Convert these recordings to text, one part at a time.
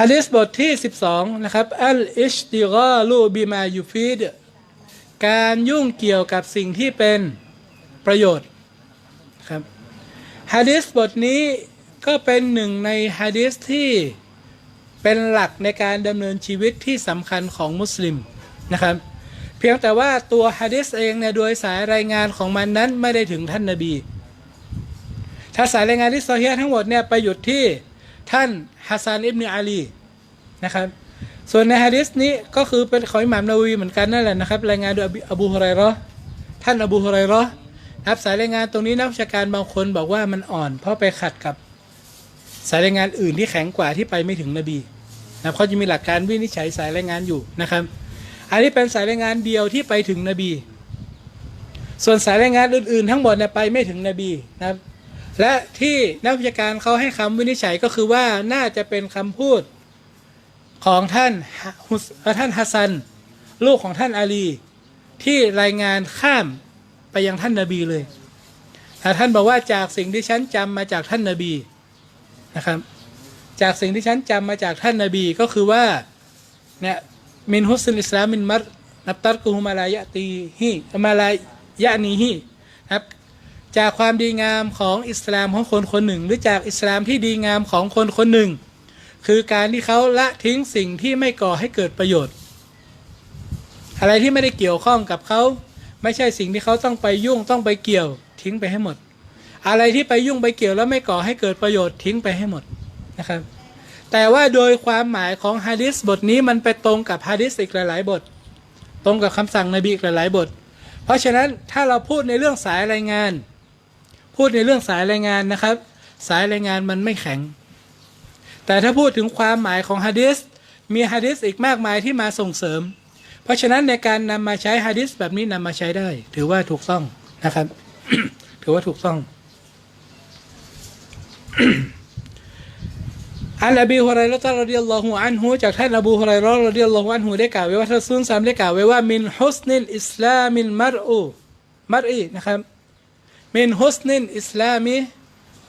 ฮะดิษบทที่ 12 นะครับอัลอิชติกาลูบิมายูฟิดการยุ่งเกี่ยวกับสิ่งที่เป็นประโยชน์ครับฮะดิษบทนี้ก็เป็นหนึ่งในฮะดิษที่เป็นหลักในการดำเนินชีวิตที่สำคัญของมุสลิมนะครับ เพียงแต่ว่าตัวฮะดิษเองเนี่ยโดยสายรายงานของมันนั้นไม่ได้ถึงท่านนาบี ถ้าสายรายงานที่โซเฮียทั้งหมดเนี่ยไปหยุดที่ ท่านฮัสซันอิบนอาลีนะครับ ส่วนในฮะดิษนี้ก็คือเป็นของอิหม่ามนาวีเหมือนกันนั่นแหละนะครับ รายงานโดยอบิอบูฮุไรราะห์ท่านอบูฮุไรราะห์นะครับสายรายงานตรงนี้นักวิชาการบางคนบอกว่ามันอ่อน เพราะไปขัดกับสายรายงานอื่นที่แข็งกว่าที่ไปไม่ถึงนบีนะครับเขาจะมีหลักการวินิจฉัยสายรายงานอยู่นะครับ อันนี้เป็นสายรายงานเดียวที่ไปถึงนบี ส่วนสายรายงานอื่นๆ ทั้งหมดเนี่ยไปไม่ถึงนบีนะครับ และที่นักวิชาการเขาให้คำวินิจฉัยก็คือว่าน่าจะเป็นคำพูดของท่านอ่อท่านฮัสซัน ลูกของท่านอาลี ที่รายงานข้ามไปยังท่านนาบีเลยแต่ท่านบอกว่าจากสิ่งที่ฉันจำมาจากท่านนาบีนะครับจากสิ่งที่ฉันจำมาจากท่านนาบีก็คือว่าเนี่ยมินฮุสซินอิสลามมินมัรนับตัดกุฮุมาลายะตีฮีมาลายะนีฮีนะครับ จากความดีงามของอิสลามของคนคนหนึ่ง หรือจากอิสลามที่ดีงามของคนคนหนึ่ง คือการที่เขาละทิ้งสิ่งที่ไม่ก่อให้เกิดประโยชน์ อะไรที่ไม่ได้เกี่ยวข้องกับเขาไม่ใช่สิ่งที่เขาต้องไปยุ่งต้องไปเกี่ยวทิ้งไปให้หมด อะไรที่ไปยุ่งไปเกี่ยวแล้วไม่ก่อให้เกิดประโยชน์ทิ้งไปให้หมดนะครับ แต่ว่าโดยความหมายของฮะดิษบทนี้มันไปตรงกับฮะดิษอีกหลาย ๆ บท ตรงกับคำสั่งนบีอีกหลาย ๆ บท เพราะฉะนั้นถ้าเราพูดในเรื่องสายรายงาน พูดในเรื่องสายรายงานนะครับ สายรายงานมันไม่แข็ง แต่ถ้าพูดถึงความหมายของฮะดิษมีฮะดิษอีกมากมายที่มาส่งเสริม เพราะฉะนั้นในการนำมาใช้ฮะดิษแบบนี้นำมาใช้ได้ ถือว่าถูกต้องนะครับ ถือว่าถูกต้องอันอบีฮุไรเราะห์รดิยัลลอฮุอันฮุจากท่านอบูฮุไรเราะห์รดิยัลลอฮุอันฮุได้กล่าวไว้ว่าท่านซุนซัมได้กล่าวไว้ว่ามินฮุสนิลอิสลามินมัรอูมัรอีนะครับ มินฮุสนินอิสลามิ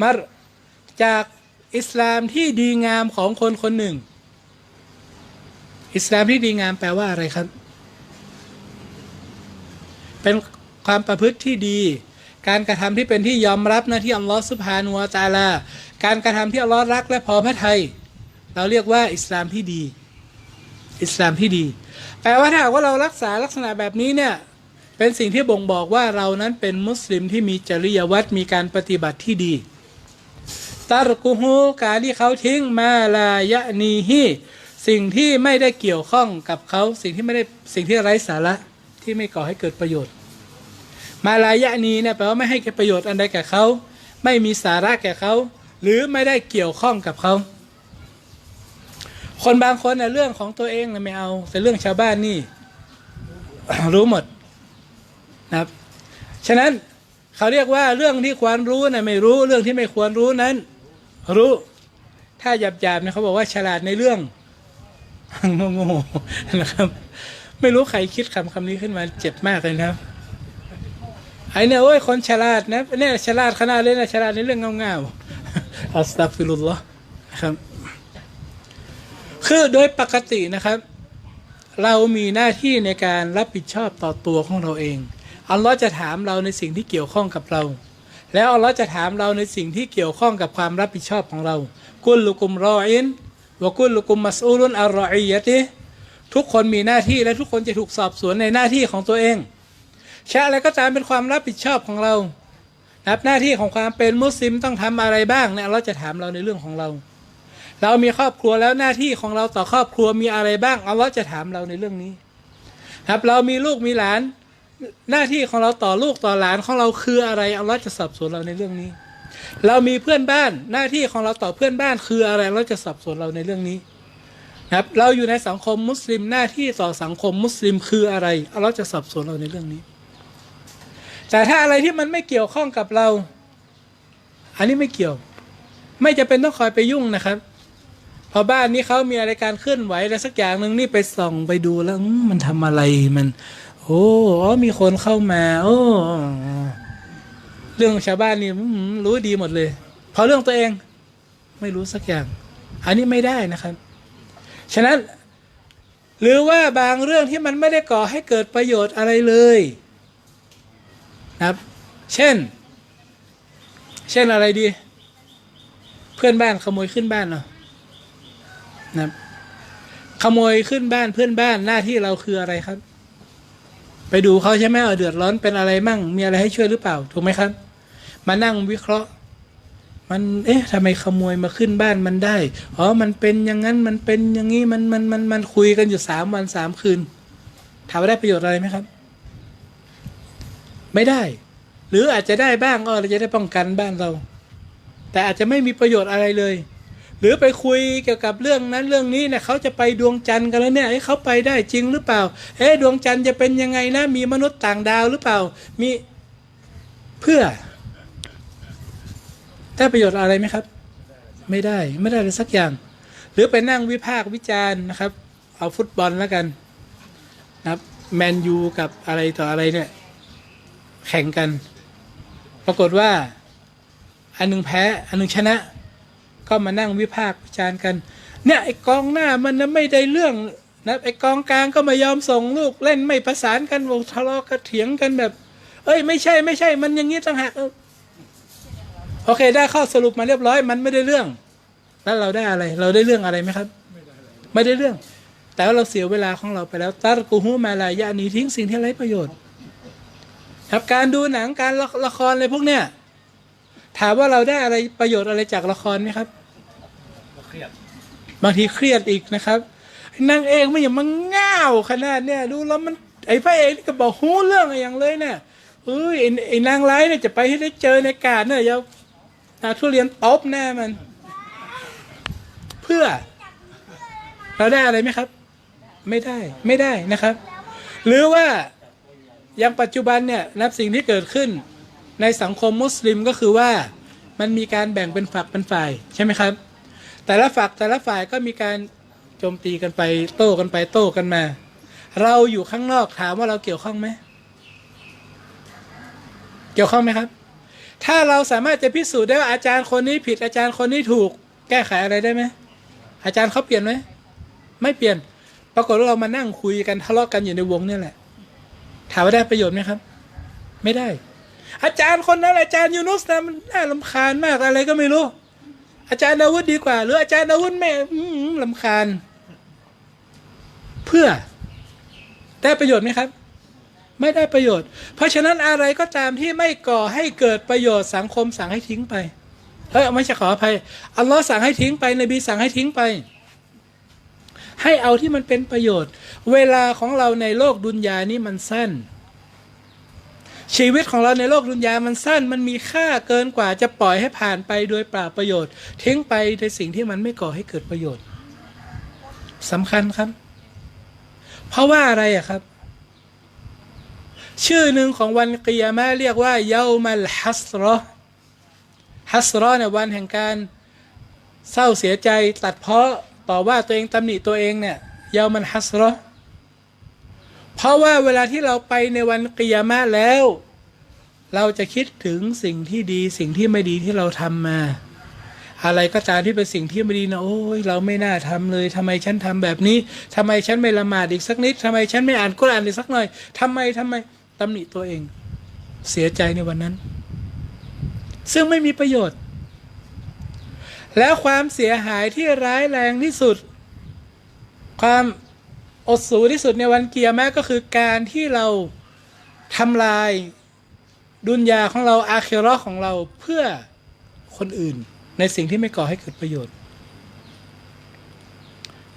มัรจากอิสลามที่ดีงามของคนคนหนึ่ง อิสลามที่ดีงามแปลว่าอะไรครับ เป็นความประพฤติที่ดี การกระทำที่เป็นที่ยอมรับนะที่อัลลอฮฺสุบฮานุวะตาลา การกระทำที่อัลลอฮ์รักและพอพระทัยเราเรียกว่าอิสลามที่ดี อิสลามที่ดี แปลว่าถ้าว่าเรารักษาลักษณะแบบนี้เนี่ย เป็นสิ่งที่บ่งบอกว่าเรานั้นเป็นมุสลิมที่มีจริยวัตรมีการปฏิบัติที่ดีตารกุฮูการที่เขาทิ้งมาลายะนีฮีสิ่งที่ไม่ได้เกี่ยวข้องกับเขาสิ่งที่ไม่ได้สิ่งที่ไร้สาระที่ไม่ก่อให้เกิดประโยชน์ มาลายะนีเนี่ยแปลว่าไม่ให้เกิดประโยชน์อันใดแก่เขา ไม่มีสาระแก่เขา หรือไม่ได้เกี่ยวข้องกับเขา คนบางคนเนี่ยเรื่องของตัวเองเนี่ยไม่เอา แต่เรื่องชาวบ้านนี่ รู้หมด นะครับฉะนั้นเขาเรียกว่าเรื่องที่ควรรู้นะไม่รู้เรื่องที่ไม่ควรรู้นั้น รู้ ถ้าหยาบๆเนี่ยเขาบอกว่าฉลาดในเรื่องโง่ๆนะครับ ไม่รู้ใครคิดคำคำนี้ขึ้นมาเจ็บมากเลยนะครับไอ้เนี่ยโอ้ยคนฉลาดนะเนี่ยฉลาดขนาดเลยนะฉลาดในเรื่องเงาๆอัสตัฟิรุลลอฮ์นะครับ คือโดยปกตินะครับ เรามีหน้าที่ในการรับผิดชอบต่อตัวของเราเอง อัลลอฮ์จะถามเราในสิ่งที่เกี่ยวข้องกับเรา แล้วอัลลอฮ์จะถามเราในสิ่งที่เกี่ยวข้องกับความรับผิดชอบของเรา กุลลุกุมรออินวะกุลลุกุมมัสอูลุนอัลรออียะติทุกคนมีหน้าที่และทุกคนจะถูกสอบสวนในหน้าที่ของตัวเองชะอะไรก็ตามเป็นความรับผิดชอบของเรานับหน้าที่ของความเป็นมุสลิมต้องทำอะไรบ้างเนี่ยอัลลอฮ์จะถามเราในเรื่องของเรา เรามีครอบครัวแล้วหน้าที่ของเราต่อครอบครัวมีอะไรบ้างอัลลอฮ์จะถามเราในเรื่องนี้ ครับเรามีลูกมีหลาน หน้าที่ของเราต่อลูกต่อหลานของเราคืออะไรอัลลอฮ์จะสอบสวนเราในเรื่องนี้ เรามีเพื่อนบ้านหน้าที่ของเราต่อเพื่อนบ้านคืออะไรอัลลอฮ์จะสอบสวนเราในเรื่องนี้ครับเราอยู่ในสังคมมุสลิมหน้าที่ต่อสังคมมุสลิมคืออะไรอัลลอฮ์จะสอบสวนเราในเรื่องนี้ แต่ถ้าอะไรที่มันไม่เกี่ยวข้องกับเรา อันนี้ไม่เกี่ยว ไม่จะเป็นต้องคอยไปยุ่งนะครับพอบ้านนี้เขามีอะไรการเคลื่อนไหวอะไรสักอย่างหนึ่งนี่ไปส่องไปดูแล้วมมันทำอะไรมัน โอ้อ๋อมีคนเข้ามาโอ้เรื่องชาวบ้านนี่รู้ดีหมดเลยพอเรื่องตัวเองไม่รู้สักอย่าง อันนี้ไม่ได้นะครับ ฉะนั้นหรือว่าบางเรื่องที่มันไม่ได้ก่อให้เกิดประโยชน์อะไรเลยนะครับ เช่น เช่นอะไรดี เพื่อนบ้านขโมยขึ้นบ้านเนาะนะครับ ขโมยขึ้นบ้านเพื่อนบ้านหน้าที่เราคืออะไรครับ ไปดูเขาใช่ไหมเออเดือดร้อนเป็นอะไรมั่ง มีอะไรให้ช่วยหรือเปล่า ถูกไหมครับ มานั่งวิเคราะห์ มันเอ๊ะทำไมขโมยมาขึ้นบ้านมันได้อ๋อมันเป็นอย่างนั้นมันเป็นอย่างนี้มันมันมันมันคุยกันอยู่สามวันสามคืน ถามว่าได้ประโยชน์อะไรไหมครับ ไม่ได้ หรืออาจจะได้บ้างก็เราจะได้ป้องกันบ้านเรา แต่อาจจะไม่มีประโยชน์อะไรเลย หรือไปคุยเกี่ยวกับเรื่องนั้นเรื่องนี้เนี่ยเขาจะไปดวงจันทร์กันแล้วเนี่ยเอ้เขาไปได้จริงหรือเปล่าเอ๊ดวงจันทร์จะเป็นยังไงนะ มีมนุษย์ต่างดาวหรือเปล่า มีเพื่อได้ประโยชน์อะไรไหมครับ ไม่ได้ไม่ได้เลยสักอย่าง หรือไปนั่งวิพากษ์วิจารณ์นะครับ เอาฟุตบอลแล้วกันนะครับแมนยูกับอะไรต่ออะไรเนี่ย แข่งกัน ปรากฏว่า อันหนึงแพ้ อันหนึงชนะ ก็มานั่งวิพากษ์วิจารณ์กัน เนี่ยไอ้กองหน้ามันนะไม่ได้เรื่องนะไอ้กองกลางก็ม่ยอมส่งลูกเล่นไม่ประสานกันวงทะเลาะกันเถียงกันแบบ เอ้ยไม่ใช่ไม่ใช่มันอย่างนี้ต่างหากโอเค ได้ข้อสรุปมาเรียบร้อย มันไม่ได้เรื่อง แล้วเราได้อะไร เราได้เรื่องอะไรไหมครับ ไม่ได้เรื่อง แต่ว่าเราเสียเวลาของเราไปแล้วตัดกูฮูมาลายะหนีทิ้งสิ่งที่ไร้ประโยชน์ครับการดูหนังการละละครอะไรพวกเนี้ย ถามว่าเราได้อะไรประโยชน์อะไรจากละครไหมครับเครียดบางทีเครียดอีกนะครับนางเอกไม่อย่างมันง่าวขนาดเนี่ยดูแล้วมันไอ้พระเอกนี่ก็บอกหูเรื่องอะไรอย่างเลยเนี่ยเอ้ยไอ้ไอ้นางร้ายเนี่ยจะไปให้ได้เจอในกาดเนี่ยอย่าเอาทุเรียนตบแน่มัน เพื่อ เราได้อะไรไหมครับ ไม่ได้ไม่ได้นะครับ หรือว่าอย่างปัจจุบันเนี่ยนับสิ่งที่เกิดขึ้น ในสังคมมุสลิมก็คือว่ามันมีการแบ่งเป็นฝักเป็นฝ่ายใช่ไหมครับ แต่ละฝักแต่ละฝ่ายก็มีการโจมตีกันไปโต้กันไปโต้กันมา เราอยู่ข้างนอกถามว่าเราเกี่ยวข้องไหมเกี่ยวข้องไหมครับ ถ้าเราสามารถจะพิสูจน์ได้ว่าอาจารย์คนนี้ผิดอาจารย์คนนี้ถูก แก้ไขอะไรได้ไหมอาจารย์เขาเปลี่ยนไหมไม่เปลี่ยน ปรากฏว่าเรามานั่งคุยกันทะเลาะกันอยู่ในวงนี่แหละ ถามว่าได้ประโยชน์ไหมครับ ไม่ได้ อาจารย์คนนั้นอาจารย์ยูนุสนะมันน่าลำคาญมากอะไรก็ไม่รู้ อาจารย์ดาวุฒดีกว่า หรืออาจารย์ดาวุฒแม่ลำคาญ เพื่อได้ประโยชน์ไหมครับ ไม่ได้ประโยชน์ เพราะฉะนั้นอะไรก็ตามที่ไม่ก่อให้เกิดประโยชน์สังคมสั่งให้ทิ้งไปเฮ้ยไม่ใช่ขออภัยอัลลอฮ์สั่งให้ทิ้งไปนบีสั่งให้ทิ้งไป ให้เอาที่มันเป็นประโยชน์ เวลาของเราในโลกดุนยานี้มันสั้น ชีวิตของเราในโลกดุนยามันสั้น มันมีค่าเกินกว่าจะปล่อยให้ผ่านไปโดยเปล่าประโยชน์ ทิ้งไปในสิ่งที่มันไม่ก่อให้เกิดประโยชน์สำคัญครับ เพราะว่าอะไรอะครับ ชื่อหนึ่งของวันกิยามะเรียกว่าเยามัลฮัสรอฮัสรอเนี่ยวันแห่งการเศร้าเสียใจตัดเพ้อต่อว่าตัวเองตำหนิตัวเองเนี่ยเยามันฮัสรอ เพราะว่าเวลาที่เราไปในวันกิยามะแล้ว เราจะคิดถึงสิ่งที่ดีสิ่งที่ไม่ดีที่เราทำมา อะไรก็ตามที่เป็นสิ่งที่ไม่ดีนะโอ้ยเราไม่น่าทำเลยทำไมฉันทำแบบนี้ทำไมฉันไม่ละหมาดอีกสักนิดทำไมฉันไม่อ่านกุรอานอีกสักหน่อยทำไมทำไมตำหนิตัวเอง เสียใจในวันนั้น ซึ่งไม่มีประโยชน์ แล้วความเสียหายที่ร้ายแรงที่สุด ความ อดสูที่สุดในวันเกียร์แม้ก็คือการที่เราทำลายดุนยาของเราอาเคโรอของเราเพื่อคนอื่น ในสิ่งที่ไม่ก่อให้เกิดประโยชน์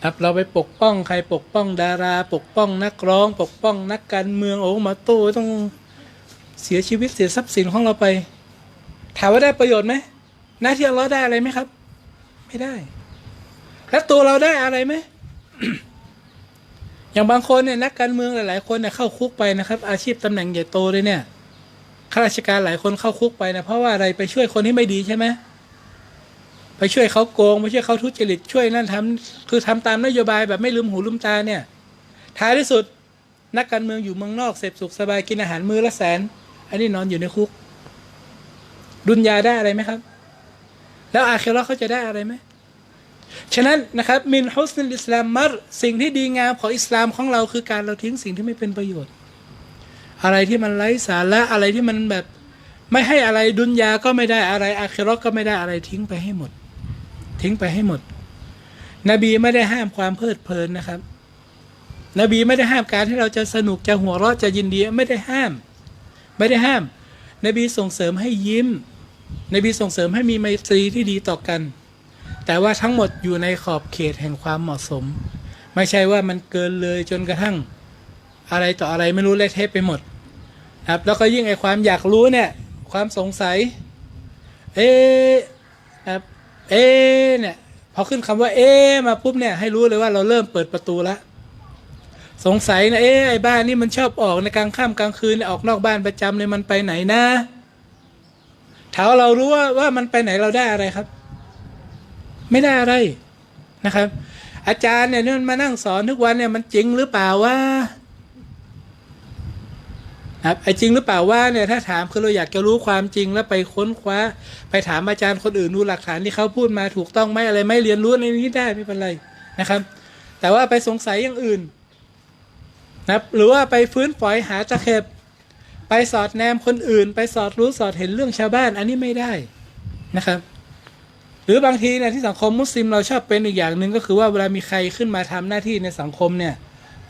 ครับเราไปปกป้องใครปกป้องดารา ปกป้องนักร้อง ปกป้องนักการเมืองโอ้มาโต้ต้องเสียชีวิตเสียทรัพย์สินของเราไป ถามว่าได้ประโยชน์ไหมหน้าที่เราได้อะไรไหมครับ ไม่ได้ แล้วตัวเราได้อะไรไหม อย่างบางคนเนี่ยนักการเมืองหลาย ๆ คนเนี่ยเข้าคุกไปนะครับ อาชีพตำแหน่งใหญ่โตเลยเนี่ยข้าราชการหลายคนเข้าคุกไปนะเพราะว่าอะไรไปช่วยคนที่ไม่ดีใช่ไหมไปช่วยเขาโกงไปช่วยเขาทุจริตช่วยนั่นทำคือทำตามนโยบายแบบไม่ลืมหูลืมตาเนี่ย ท้ายที่สุดนักการเมืองอยู่เมืองนอกเสพสุขสบายกินอาหารมือละแสน อันนี้นอนอยู่ในคุก ดุนยาได้อะไรไหมครับ แล้วอาเคโรเขาจะได้อะไรไหม ฉะนั้นนะครับมินฮุสนิลอิสลามมัรสิ่งที่ดีงามของอิสลามของเราคือการเราทิ้งสิ่งที่ไม่เป็นประโยชน์ อะไรที่มันไร้สาระอะไรที่มันแบบไม่ให้อะไรดุนยาก็ไม่ได้อะไรอาคิร์ก็ไม่ได้อะไรทิ้งไปให้หมด ทิ้งไปให้หมด นบีไม่ได้ห้ามความเพลิดเพลินนะครับ นบีไม่ได้ห้ามการที่เราจะสนุกจะหัวเราะจะยินดีไม่ได้ห้าม ไม่ได้ห้าม นบีส่งเสริมให้ยิ้ม นบีส่งเสริมให้มีไมตรีที่ดีต่อกัน แต่ว่าทั้งหมดอยู่ในขอบเขตแห่งความเหมาะสม ไม่ใช่ว่ามันเกินเลยจนกระทั่งอะไรต่ออะไรไม่รู้เละเทะไปหมดครับแล้วก็ยิ่งไอความอยากรู้เนี่ย ความสงสัย เอ๊ครับเอ๊เนี่ยพอขึ้นคำว่าเอ๊มาปุ๊บเนี่ยให้รู้เลยว่าเราเริ่มเปิดประตูแล้วสงสัยนะเอ๊ไอบ้านนี่มันชอบออกในกลางค่ำกลางคืนออกนอกบ้านประจำเลยมันไปไหนนะถามว่าเรารู้ว่าว่ามันไปไหนเราได้อะไรครับ ไม่ได้อะไรนะครับ อาจารย์เนี่ยนี่มันมานั่งสอนทุกวันเนี่ยมันจริงหรือเปล่าว่าครับไอ้จริงหรือเปล่าว่าเนี่ยถ้าถามคือเราอยากจะรู้ความจริงแล้วไปค้นคว้า ไปถามอาจารย์คนอื่นดูหลักฐานที่เขาพูดมาถูกต้องไหมอะไรไม่เรียนรู้ในนี้ได้ไม่เป็นไรนะครับ แต่ว่าไปสงสัยอย่างอื่นนะหรือว่าไปฟื้นฝอยหาตะเข็บไปสอดแนมคนอื่น ไปสอดรู้สอดเห็นเรื่องชาวบ้านอันนี้ไม่ได้นะครับ รือบางทีเนี่ยที่สังคมมุสลิมเราชอบเป็นอีกอย่างหนึ่งก็คือว่าเวลามีใครขึ้นมาทำหน้าที่ในสังคมเนี่ย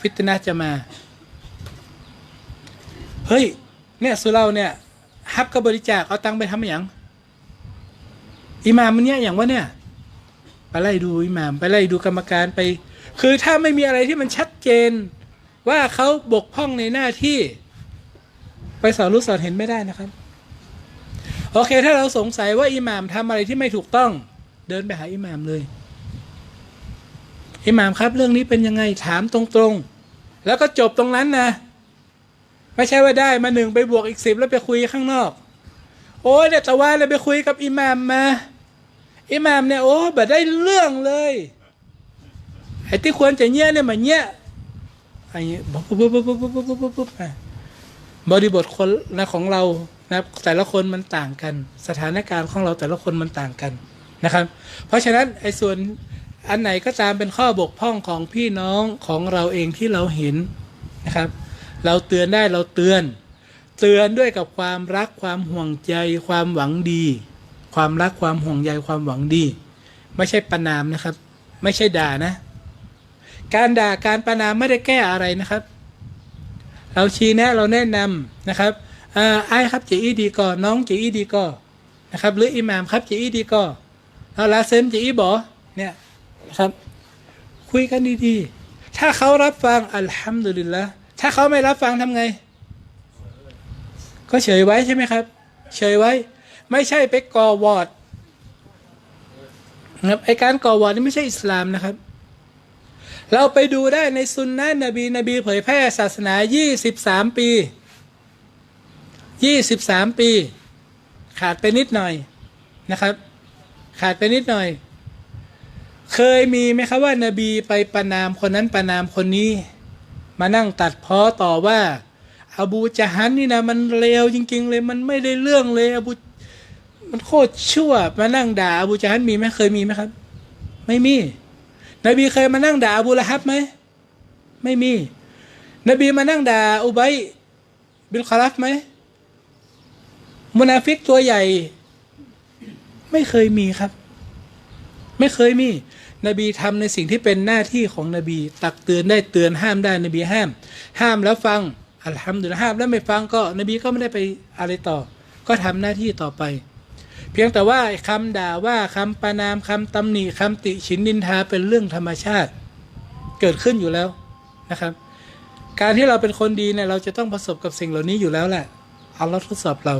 ฟิตนะจะมา เฮ้ย เนี่ยสุเราเนี่ยฮับกับริจาคเอาตังค์ไปทำอย่างอิหมามมันเนี่ยอย่างว่าเนี่ย ไปไล่ดูอิหมาม ไปไล่ดูกรรมการไป คือถ้าไม่มีอะไรที่มันชัดเจน ว่าเขาบกพร่องในหน้าที่ ไปสอนรู้สอนเห็นไม่ได้นะครับ โอเค ถ้าเราสงสัยว่าอิหม่ามทำอะไรที่ไม่ถูกต้อง เดินไปหาอิหม่ามเลยอิหม่ามครับ เรื่องนี้เป็นยังไงถามตรงๆ แล้วก็จบตรงนั้นนะ ไม่ใช่ว่าได้มาหนึ่งไปบวกอีกสิบแล้วไปคุยข้างนอก โอ้ยเนี่ยแต่ว่าเลยไปคุยกับอิหม่ามมาอิหม่ามเนี่ยโอ้แบบได้เรื่องเลยไอ้ที่ควรจะเงี้ยเนี่ยมาเงี้ยไอ้ปุ๊บปุ๊บปุ๊บปุ๊บปุ๊บปุ๊บปุ๊บปุ๊บบริบทคนนะของเรานะครับแต่ละคนมันต่างกัน สถานการณ์ของเราแต่ละคนมันต่างกัน นะครับ เพราะฉะนั้นไอ้ส่วนอันไหนก็ตามเป็นข้อบกพร่องของพี่น้องของเราเองที่เราเห็นนะครับ เราเตือนได้เราเตือน เตือนด้วยกับความรักความห่วงใจความหวังดี ความรักความห่วงใยความหวังดี ไม่ใช่ประนามนะครับ ไม่ใช่ด่านะ การด่าการประนามไม่ได้แก้อะไรนะครับ เราชี้แนะเราแนะนำนะครับอ่าไอ้ครับเจอีดีก่อนน้องเจอีดีก่อนนะครับ หรืออิหมามครับเจอีดีก่อน เอาลาเซมเจอีบอเนี่ยนะครับคุยกันดีๆ ถ้าเขารับฟังอัลฮัมดุลิลละถ้าเขาไม่รับฟังทำไง ก็เฉยไว้ใช่ไหมครับ เฉยไว้ ไม่ใช่ไปก่อวอร์ดนะครับไอการก่อวอร์ดนี่ไม่ใช่อิสลามนะครับ เราไปดูได้ในซุนนะนบีนบีเผยแพร่ศาสนา23ปี23ปี ขาดไปนิดหน่อยนะครับ ขาดไปนิดหน่อย เคยมีไหมครับว่านบีไปประนามคนนั้นประนามคนนี้ มานั่งตัดพ้อต่อว่าอบูจาฮันนี่นะมันเลวจริง ๆ เลยมันไม่ได้เรื่องเลยอบูมันโคตรชั่ว มานั่งด่าอบูจาฮันมีไหมเคยมีไหมครับ ไม่มี นบีเคยมานั่งด่าอบูละฮับไหมไม่มี นบีมานั่งด่าอุบัยบิลคารัฟไหมมุนาฟิกตัวใหญ่ ไม่เคยมีครับ ไม่เคยมี นบีทำในสิ่งที่เป็นหน้าที่ของนบี ตักเตือนได้เตือนห้ามได้นบีห้าม ห้ามแล้วฟังอัลฮัมดุลิลละห้ามแล้วไม่ฟังก็นบีก็ไม่ได้ไปอะไรต่อ ก็ทำหน้าที่ต่อไป เพียงแต่ว่าคำด่าว่าคำประนามคำตำหนิคำติฉินนินทาเป็นเรื่องธรรมชาติ เกิดขึ้นอยู่แล้วนะครับ การที่เราเป็นคนดีเนี่ยเราจะต้องประสบกับสิ่งเหล่านี้อยู่แล้วแหละเอาเราทดสอบเรา